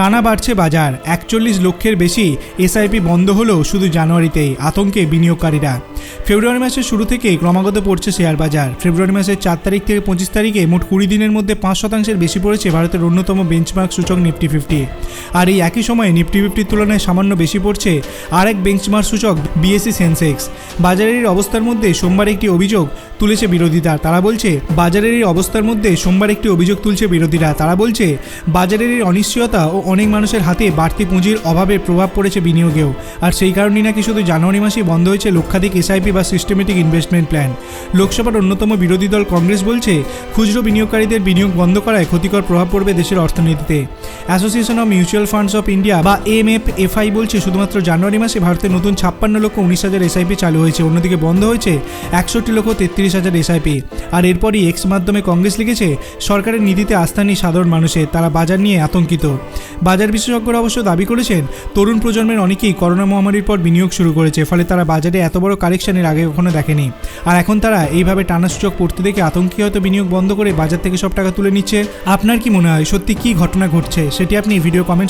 টানা বাড়ছে বাজার। একচল্লিশ লক্ষের বেশি এসআইপি বন্ধ হলো শুধু জানুয়ারিতেই আতঙ্কে বিনিয়োগকারীরা। ফেব্রুয়ারি মাসের শুরু থেকেই ক্রমাগত পড়ছে শেয়ার বাজার। ফেব্রুয়ারি মাসের চার তারিখ থেকে পঁচিশ তারিখে মোট কুড়ি দিনের মধ্যে পাঁচ শতাংশের বেশি পড়েছে ভারতের অন্যতম বেঞ্চমার্ক সূচক নিফটি ফিফটি। আর এই একই সময়ে নিফটি ফিফটির তুলনায় সামান্য বেশি পড়ছে আর এক বেঞ্চমার্ক সূচক বিএসসি সেন্সেক্স বাজারের এই অবস্থার মধ্যে সোমবার একটি অভিযোগ তুলেছে বিরোধীরা। তারা বলছে, বাজারের এই অবস্থার মধ্যে সোমবার একটি অভিযোগ তুলছে বিরোধীরা। তারা বলছে, বাজারের এই অনিশ্চয়তা ও অনেক মানুষের হাতে বাড়তি পুঁজির অভাবের প্রভাব পড়েছে বিনিয়োগেও। আর সেই কারণেই নাকি শুধু জানুয়ারি মাসেই বন্ধ হয়েছে লক্ষাধিক এসআইপি বা সিস্টেমেটিক ইনভেস্টমেন্ট প্ল্যান লোকসভার অন্যতম বিরোধী দল কংগ্রেস বলছে, খুচরো বিনিয়োগকারীদের বিনিয়োগ বন্ধ করায় ক্ষতিকর প্রভাব পড়বে দেশের অর্থনীতিতে। Association of mutual funds of India বা এম এফ এফআই বলছে, শুধুমাত্র জানুয়ারি মাসে ভারতে নতুন ছাপ্পান্ন লক্ষ উনিশ হাজার এসআইপি চালু হয়েছে। অন্যদিকে বন্ধ হয়েছে একষট্টি লক্ষ তেত্রিশ হাজার এসআইপি আর এরপরই এক্স মাধ্যমে কংগ্রেস লিখেছে, সরকারের নীতিতে আস্থা নেই সাধারণ মানুষের, তারা বাজার নিয়ে আতঙ্কিত। বাজার বিশেষজ্ঞরা অবশ্য দাবি করেছেন, তরুণ প্রজন্মের অনেকেই করোনা মহামারীর পর বিনিয়োগ শুরু করেছে, ফলে তারা বাজারে এত বড় কারেকশনের আগে কখনো দেখেনি। আর এখন তারা এইভাবে টানা সূচক পড়তে দেখে আতঙ্কি হয়তো বিনিয়োগ বন্ধ করে বাজার থেকে সব টাকা তুলে নিচ্ছে। আপনার কি মনে হয়? সত্যি কি ঘটনা ঘটছে? সেটি আপনি ভিডিও কমেন্ট